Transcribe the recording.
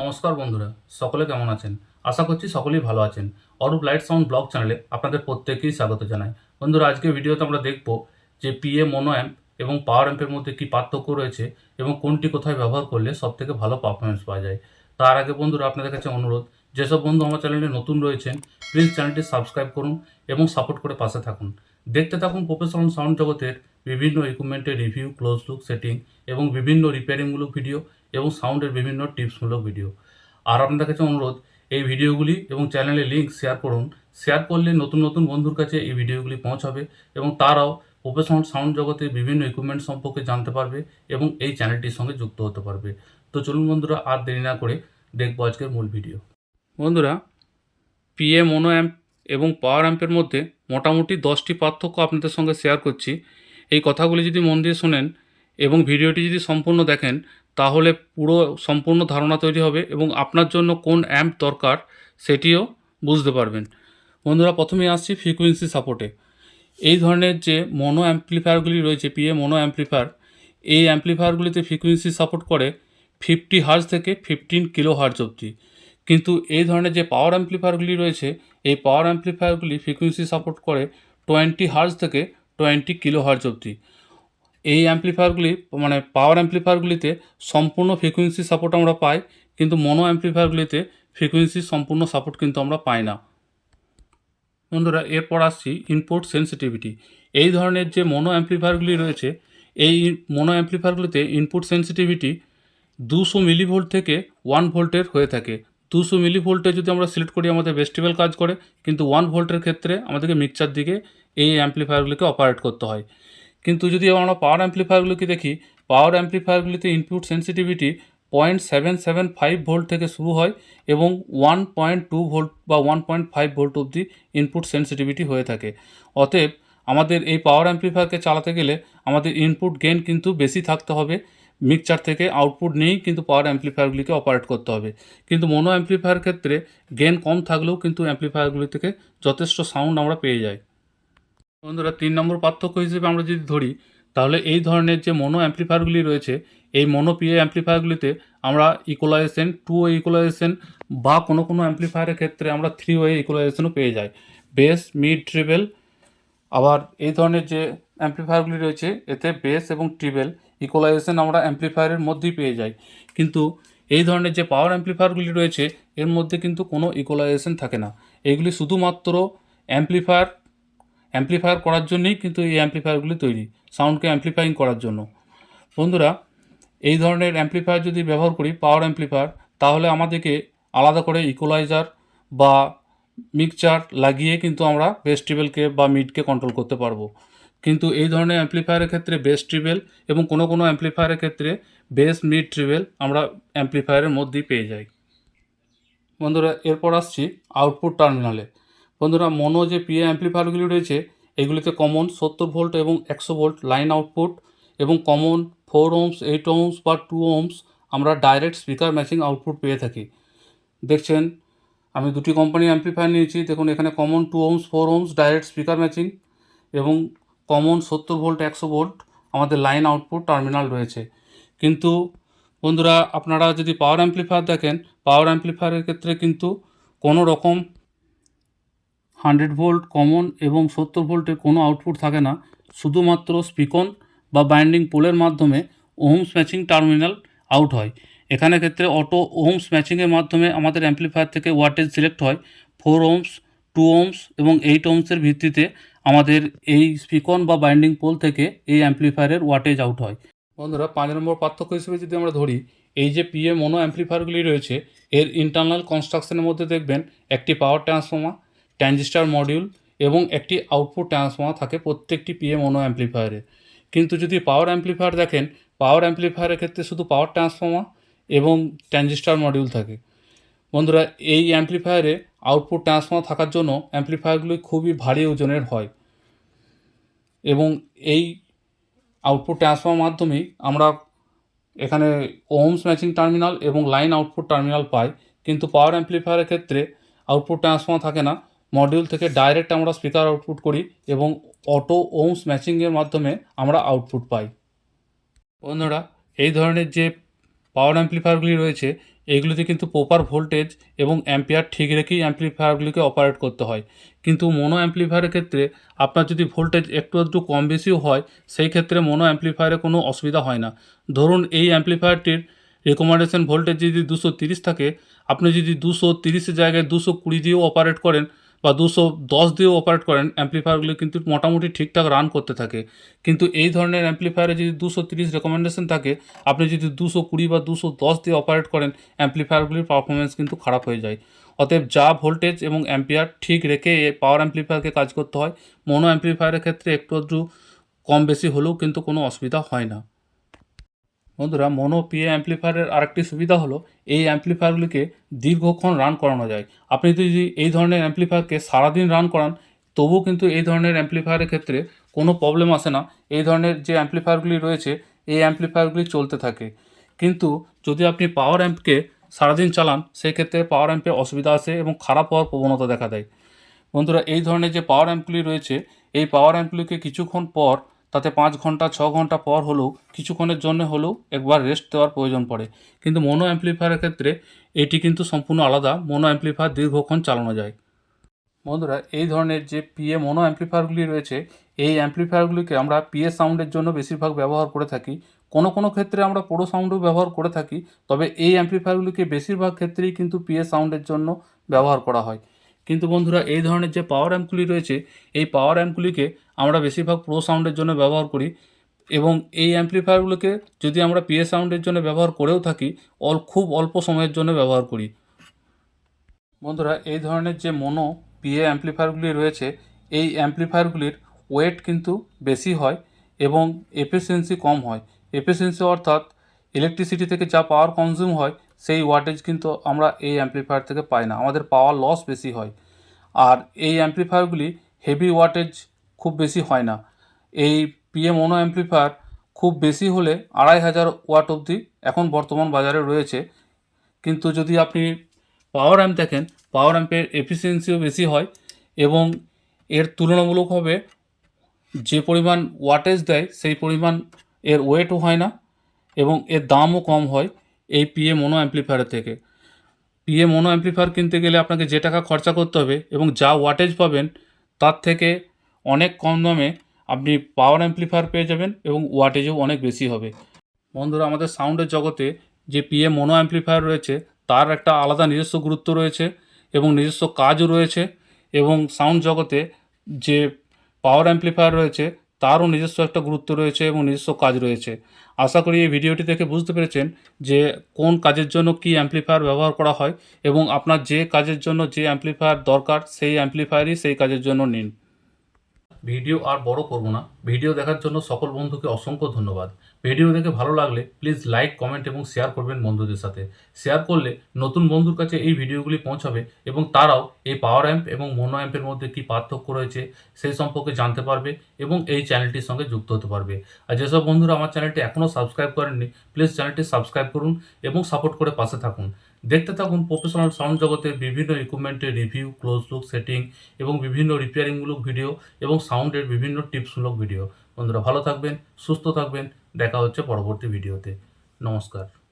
নমস্কার বন্ধুরা, সকলে কেমন আছেন? আশা করছি সকলেই ভালো আছেন। অরূপ লাইট সাউন্ড ব্লগ চ্যানেলে আপনাদের প্রত্যেককেই স্বাগত জানাই। বন্ধুরা, আজকে ভিডিওতে আমরা দেখব যে পিএ মোনো অ্যাম্প এবং পাওয়ার অ্যাম্পের মধ্যে কী পার্থক্য রয়েছে এবং কোনটি কোথায় ব্যবহার করলে সবথেকে ভালো পারফরমেন্স পাওয়া যায়। তার আগে বন্ধুরা, আপনাদের কাছে অনুরোধ, যেসব বন্ধু আমার চ্যানেলে নতুন রয়েছেন প্লিজ চ্যানেলটি সাবস্ক্রাইব করুন এবং সাপোর্ট করে পাশে থাকুন। দেখতে থাকুন প্রফেশনাল সাউন্ড জগতের বিভিন্ন ইকুইপমেন্টের রিভিউ ক্লোজ লুক সেটিং এবং বিভিন্ন রিপেয়ারিংমূলক ভিডিও এবং সাউন্ডের বিভিন্ন টিপসমূলক ভিডিও। আর আপনাদের কাছে অনুরোধ, এই ভিডিওগুলি এবং চ্যানেলের লিঙ্ক শেয়ার করুন। শেয়ার করলে নতুন নতুন বন্ধুর কাছে এই ভিডিওগুলি পৌঁছাবে এবং তারাও প্রফেশনাল সাউন্ড জগতে বিভিন্ন ইকুইপমেন্ট সম্পর্কে জানতে পারবে এবং এই চ্যানেলটির সঙ্গে যুক্ত হতে পারবে। তো চলুন বন্ধুরা, আর দেরি না করে দেখব আজকের মূল ভিডিও। বন্ধুরা পিএ মোনো অ্যাম্প এবং পাওয়ার অ্যাম্পের মধ্যে মোটামুটি দশটি পার্থক্য আপনাদের সঙ্গে শেয়ার করছি। এই কথাগুলি যদি মন দিয়ে শোনেন এবং ভিডিওটি যদি সম্পূর্ণ দেখেন তাহলে পুরো সম্পূর্ণ ধারণা তৈরি হবে এবং আপনার জন্য কোন অ্যাম্প দরকার সেটিও বুঝতে পারবেন। বন্ধুরা প্রথমে আসছি ফ্রিকুয়েন্সি সাপোর্টে এই ধরনের যে মনো অ্যাম্প্লিফায়ারগুলি রয়েছে পিএ মনো অ্যাম্প্লিফায়ার এই অ্যাম্প্লিফায়ারগুলিতে ফ্রিকুয়েন্সি সাপোর্ট করে ফিফটি হার্জ থেকে ফিফটিন কিলো হার্জ অবধি। কিন্তু এই ধরনের যে পাওয়ার অ্যাম্প্লিফায়ারগুলি রয়েছে, এই পাওয়ার অ্যাম্প্লিফায়ারগুলি ফ্রিকুয়েন্সি সাপোর্ট করে টোয়েন্টি হার্জ থেকে টোয়েন্টি কিলো হার্জ অবধি। এই অ্যাম্প্লিফায়ারগুলি মানে পাওয়ার অ্যাম্প্লিফায়ারগুলিতে সম্পূর্ণ ফ্রিকুয়েন্সি সাপোর্ট আমরা পাই, কিন্তু মনো অ্যাম্প্লিফায়ারগুলিতে ফ্রিকুয়েন্সি সম্পূর্ণ সাপোর্ট কিন্তু আমরা পাই না। বন্ধুরা, এরপর আসছি ইনপুট সেন্সিটিভিটি এই ধরনের যে মনো অ্যাম্প্লিফায়ারগুলি রয়েছে, এই মনো অ্যাম্প্লিফায়ারগুলিতে ইনপুট সেন্সিটিভিটি দুশো মিলিভোল্ট থেকে ওয়ান ভোল্টের হয়ে থাকে। দুশো মিলি ভোল্টে যদি আমরা সিলেক্ট করি, আমাদের ভেস্টিভেল কাজ করে, কিন্তু ওয়ান ভোল্টের ক্ষেত্রে আমাদেরকে মিক্সচার দিকে এই অ্যাম্প্লিফায়ারগুলিকে অপারেট করতে হয়। কিন্তু যদি আমরা পাওয়ার অ্যাম্প্লিফায়ারগুলিকে দেখি power অ্যাম্প্লিফায়ারগুলিতে input sensitivity point seven seven five volt থেকে শুরু হয় এবং ওয়ান পয়েন্ট টু ভোল্ট বা ওয়ান পয়েন্ট ফাইভ ভোল্ট অবধি ইনপুট সেন্সিটিভিটি হয়ে থাকে। অতএব আমাদের এই পাওয়ার অ্যাম্প্লিফায়ারকে চালাতে গেলে আমাদের ইনপুট গেন কিন্তু বেশি থাকতে হবে মিক্সচার থেকে আউটপুট নিয়েই কিন্তু পাওয়ার অ্যাম্প্লিফায়ারগুলিকে অপারেট করতে হবে। কিন্তু মনো অ্যাম্প্লিফায়ার ক্ষেত্রে গেন কম থাকলেও কিন্তু অ্যাম্প্লিফায়ারগুলি থেকে যথেষ্ট সাউন্ড আমরা পেয়ে যাই। বন্ধুরা, তিন নম্বর পার্থক্য হিসেবে আমরা যদি ধরি, তাহলে এই ধরনের যে মনো অ্যাম্প্লিফায়ারগুলি রয়েছে, এই মনো পিএ অ্যাম্প্লিফায়ারগুলিতে আমরা ইকোলাইজেশন টু ওয়ে ইকোলাইজেশন বা কোনো কোনো অ্যাম্প্লিফায়ারের ক্ষেত্রে আমরা থ্রি ওয়ে ইকোলাইজেশনও পেয়ে যাই। বেস মিড ট্রিবেল আবার এই ধরনের যে অ্যাম্প্লিফায়ারগুলি রয়েছে, এতে বেস এবং ট্রিবেল ইকোলাইজেশন আমরা অ্যাম্প্লিফায়ারের মধ্যেই পেয়ে যাই। কিন্তু এই ধরনের যে পাওয়ার অ্যাম্প্লিফায়ারগুলি রয়েছে, এর মধ্যে কিন্তু কোনো ইকোলাইজেশন থাকে না। এগুলি শুধুমাত্র অ্যাম্প্লিফায়ার অ্যাম্প্লিফায়ার করার জন্যই কিন্তু এই অ্যাম্প্লিফায়ারগুলি তৈরি সাউন্ডকে অ্যাম্প্লিফাইং করার জন্য। বন্ধুরা, এই ধরনের অ্যাম্প্লিফায়ার যদি ব্যবহার করি পাওয়ার অ্যাম্প্লিফায়ার তাহলে আমাদেরকে আলাদা করে ইকোলাইজার বা মিক্সচার লাগিয়ে কিন্তু আমরা বেস ট্রিবেলকে বা মিডকে কন্ট্রোল করতে পারব। কিন্তু এই ধরনের অ্যাম্প্লিফায়ারের ক্ষেত্রে বেস ট্রিবেল এবং কোনো কোনো অ্যাম্প্লিফায়ারের ক্ষেত্রে বেস মিড ট্রিবেল আমরা অ্যাম্প্লিফায়ারের মধ্যেই পেয়ে যাই। বন্ধুরা, এরপর আসছি আউটপুট টার্মিনালে বন্ধুরা, মনো যে পিএ অ্যাম্প্লিফায়ারগুলি রয়েছে, এগুলিতে কমন সত্তর ভোল্ট এবং একশো ভোল্ট লাইন আউটপুট এবং common four ohms eight ohms বা টু ওমস আমরা ডাইরেক্ট স্পিকার ম্যাচিং আউটপুট পেয়ে থাকি। দেখছেন, আমি দুটি কোম্পানি অ্যাম্প্লিফায়ার নিয়েছি। দেখুন, এখানে common two ohms four ohms direct speaker matching এবং কমন সত্তর ভোল্ট একশো ভোল্ট আমাদের লাইন আউটপুট টার্মিনাল রয়েছে। কিন্তু বন্ধুরা, আপনারা যদি পাওয়ার অ্যাম্প্লিফায়ার দেখেন পাওয়ার অ্যাম্প্লিফায়ারের ক্ষেত্রে কিন্তু কোনো রকম হান্ড্রেড ভোল্ট, কমন এবং সত্তর ভোল্টের কোনো আউটপুট থাকে না। শুধুমাত্র স্পিকন বা বাইন্ডিং পোলের মাধ্যমে ওহমস ম্যাচিং টার্মিনাল আউট হয়। এখানে ক্ষেত্রে অটো ওহমস ম্যাচিংয়ের মাধ্যমে আমাদের অ্যাম্প্লিফায়ার থেকে ওয়াটেজ সিলেক্ট হয়। ফোর ওমস টু ওমস এবং এইট ওমসের ভিত্তিতে আমাদের এই স্পিকন বা বাইন্ডিং পোল থেকে এই অ্যাম্প্লিফায়ারের ওয়াটেজ আউট হয়। বন্ধুরা পাঁচ নম্বর পার্থক্য হিসেবে যদি আমরা ধরি, এই যে পিএ মনো অ্যাম্প্লিফায়ারগুলি রয়েছে, এর ইন্টারনাল কনস্ট্রাকশনের মধ্যে দেখবেন একটি পাওয়ার ট্রান্সফর্মার ট্রানজিস্টার মডিউল এবং একটি আউটপুট ট্রান্সফর্মার থাকে প্রত্যেকটি পিএ মনো অ্যাম্প্লিফায়ারে। কিন্তু যদি পাওয়ার অ্যাম্প্লিফায়ার দেখেন, পাওয়ার অ্যাম্প্লিফায়ারের ক্ষেত্রে শুধু পাওয়ার ট্রান্সফর্মার এবং ট্রানজিস্টার মডিউল থাকে। বন্ধুরা, এই অ্যাম্প্লিফায়ারে আউটপুট ট্রান্সফর্মার থাকার জন্য অ্যাম্প্লিফায়ারগুলি খুবই ভারী ওজনের হয়। এবং এই আউটপুট ট্রান্সফর্মার মাধ্যমেই আমরা এখানে ওমস ম্যাচিং টার্মিনাল এবং লাইন আউটপুট টার্মিনাল পাই। কিন্তু পাওয়ার অ্যাম্প্লিফায়ারের ক্ষেত্রে আউটপুট ট্রান্সফর্মার থাকে না। মডিউল থেকে ডাইরেক্ট আমরা স্পিকার আউটপুট করি এবং অটো ওমস ম্যাচিংয়ের মাধ্যমে আমরা আউটপুট পাই। বন্ধুরা, এই ধরনের যে পাওয়ার অ্যাম্প্লিফায়ারগুলি রয়েছে এইগুলিতে কিন্তু প্রপার ভোল্টেজ এবং অ্যাম্পিয়ার ঠিক রেখেই অ্যাম্প্লিফায়ারগুলিকে অপারেট করতে হয়। কিন্তু মোনো অ্যাম্প্লিফায়ারের ক্ষেত্রে আপনার যদি ভোল্টেজ একটু একটু কম বেশিও হয়, সেই ক্ষেত্রে মোনো অ্যাম্প্লিফায়ারে কোনো অসুবিধা হয় না। ধরুন, এই অ্যাম্প্লিফায়ারটির রেকমেন্ডেশন ভোল্টেজ যদি দুশো তিরিশ থাকে, আপনি যদি দুশো তিরিশের জায়গায় দুশো কুড়ি দিয়েও অপারেট করেন বা দুশো দশ দিয়েও অপারেট করেন অ্যাম্প্লিফায়ারগুলি কিন্তু মোটামুটি ঠিকঠাক রান করতে থাকে। কিন্তু এই ধরনের অ্যাম্প্লিফায়ারে যদি দুশো তিরিশ রেকমেন্ডেশন থাকে, আপনি যদি দুশো কুড়ি বা দুশো দশ দিয়ে অপারেট করেন অ্যাম্প্লিফায়ারগুলির পারফরমেন্স কিন্তু খারাপ হয়ে যায়। অতএব যা ভোল্টেজ এবং অ্যাম্পিয়ার ঠিক রেখে পাওয়ার অ্যাম্প্লিফায়ারকে কাজ করতে হয় মনো অ্যাম্প্লিফায়ারের ক্ষেত্রে একটু একটু কম বেশি হলেও কিন্তু কোনো অসুবিধা হয় না। বন্ধুরা মোনো পিএ অ্যাম্প্লিফায়ারের আরেকটি সুবিধা হলো এই অ্যাম্প্লিফায়ারগুলিকে দীর্ঘক্ষণ রান করানো যায়। আপনি যদি এই ধরনের অ্যাম্প্লিফায়ারকে সারাদিন রান করান, তবুও কিন্তু এই ধরনের অ্যাম্প্লিফায়ারের ক্ষেত্রে কোনো প্রবলেম আসে না। এই ধরনের যে অ্যাম্প্লিফায়ারগুলি রয়েছে, এই অ্যাম্প্লিফায়ারগুলি চলতে থাকে। কিন্তু যদি আপনি পাওয়ার অ্যাম্পকে সারাদিন চালান সেই ক্ষেত্রে পাওয়ার অ্যাম্পে অসুবিধা আসে এবং খারাপ হওয়ার প্রবণতা দেখা দেয়। বন্ধুরা, এই ধরনের যে পাওয়ার অ্যাম্পগুলি রয়েছে, এই পাওয়ার অ্যাম্পগুলিকে কিছুক্ষণ পর তাতে পাঁচ ঘণ্টা, ছ ঘণ্টা পর হলেও, কিছুক্ষণের জন্য হলেও একবার রেস্ট দেওয়ার প্রয়োজন পড়ে। কিন্তু মোনো অ্যাম্প্লিফায়ারের ক্ষেত্রে এটি কিন্তু সম্পূর্ণ আলাদা। মোনো অ্যাম্প্লিফায়ার দীর্ঘক্ষণ চালানো যায়। বন্ধুরা, এই ধরনের যে পিএ মোনো অ্যাম্প্লিফায়ারগুলি রয়েছে, এই অ্যাম্প্লিফায়ারগুলিকে আমরা পিএ সাউন্ডের জন্য বেশিরভাগ ব্যবহার করে থাকি। কোনো কোনো ক্ষেত্রে আমরা পোড়ো সাউন্ডও ব্যবহার করে থাকি, তবে এই অ্যাম্প্লিফায়ারগুলিকে বেশিরভাগ ক্ষেত্রেই কিন্তু পিএ সাউন্ডের জন্য ব্যবহার করা হয়। কিন্তু বন্ধুরা, এই ধরনের যে পাওয়ার অ্যাম্পগুলি রয়েছে, এই পাওয়ার অ্যাম্পগুলিকে আমরা বেশিরভাগ প্রো সাউন্ডের জন্য ব্যবহার করি এবং এই অ্যাম্প্লিফায়ারগুলোকে যদি আমরা পিএ সাউন্ডের জন্য ব্যবহার করেও থাকি, অল খুব অল্প সময়ের জন্য ব্যবহার করি। বন্ধুরা, এই ধরনের যে মোনো পিএ অ্যাম্প্লিফায়ারগুলি রয়েছে, এই অ্যাম্প্লিফায়ারগুলির ওয়েট কিন্তু বেশি হয় এবং এফিসিয়েন্সি কম হয়। এফিসিয়েন্সি অর্থাৎ ইলেকট্রিসিটি থেকে যা পাওয়ার কনজিউম হয়, সেই ওয়াটেজ কিন্তু আমরা এই অ্যাম্প্লিফায়ার থেকে পাই না। আমাদের পাওয়ার লস বেশি হয়। আর এই অ্যাম্প্লিফায়ারগুলি হেভি ওয়াটেজ খুব বেশি হয় না। এই পিএ মোনো অ্যাম্প্লিফায়ার খুব বেশি হলে আড়াই হাজার ওয়াট অবধি এখন বর্তমান বাজারে রয়েছে। কিন্তু যদি আপনি পাওয়ার অ্যাম্প দেখেন পাওয়ার অ্যাম্পের এফিসিয়েন্সিও বেশি হয় এবং এর তুলনামূলকভাবে যে পরিমাণ ওয়াটেজ দেয়, সেই পরিমাণ এর ওয়েটও হয় না এবং এর দামও কম হয় এই পিএ মোনো অ্যাম্প্লিফায়ারের থেকে। পিএ মোনো অ্যাম্প্লিফায়ার কিনতে গেলে আপনাকে যে টাকা খরচা করতে হবে এবং যা ওয়াটেজ পাবেন, তার থেকে অনেক কম দামে আপনি পাওয়ার অ্যাম্প্লিফায়ার পেয়ে যাবেন এবং ওয়াটেজও অনেক বেশি হবে। বন্ধুরা, আমাদের সাউন্ডের জগতে যে পিএ মোনো অ্যাম্প্লিফায়ার রয়েছে, তার একটা আলাদা নিজস্ব গুরুত্ব রয়েছে এবং নিজস্ব কাজও রয়েছে এবং সাউন্ড জগতে যে পাওয়ার অ্যাম্প্লিফায়ার রয়েছে, তারও নিজস্ব একটা গুরুত্ব রয়েছে এবং নিজস্ব কাজ রয়েছে। আশা করি এই ভিডিওটি দেখে বুঝতে পেরেছেন যে কোন কাজের জন্য কি অ্যাম্প্লিফায়ার ব্যবহার করা হয় এবং আপনার যে কাজের জন্য যে অ্যাম্প্লিফায়ার দরকার, সেই অ্যাম্প্লিফায়ারই সেই কাজের জন্য নিন। ভিডিও আর বড় করব না। ভিডিও দেখার জন্য সকল বন্ধুকে অসংখ্য ধন্যবাদ। ভিডিও দেখে ভালো লাগলে প্লিজ লাইক, কমেন্ট এবং শেয়ার করবেন বন্ধুদের সাথে। শেয়ার করলে নতুন বন্ধুর কাছে এই ভিডিওগুলি পৌঁছাবে এবং তারাও এই পাওয়ার অ্যাম্প এবং মনো অ্যাম্পের মধ্যে কী পার্থক্য রয়েছে সেই সম্পর্কে জানতে পারবে এবং এই চ্যানেলটির সঙ্গে যুক্ত হতে পারবে। আর যেসব বন্ধুরা আমার চ্যানেলটি এখনও সাবস্ক্রাইব করেননি প্লিজ চ্যানেলটি সাবস্ক্রাইব করুন এবং সাপোর্ট করে পাশে থাকুন। দেখতে থাকুন প্রফেশনাল সাউন্ড জগতের বিভিন্ন ইকুইপমেন্টের রিভিউ ক্লোজ লুক সেটিং এবং বিভিন্ন রিপেয়ারিংমূলক ভিডিও এবং সাউন্ডের বিভিন্ন টিপসমূলক ভিডিও বন্ধুরা ভালো থাকবেন, সুস্থ থাকবেন, দেখা হচ্ছে পরবর্তী ভিডিওতে নমস্কার।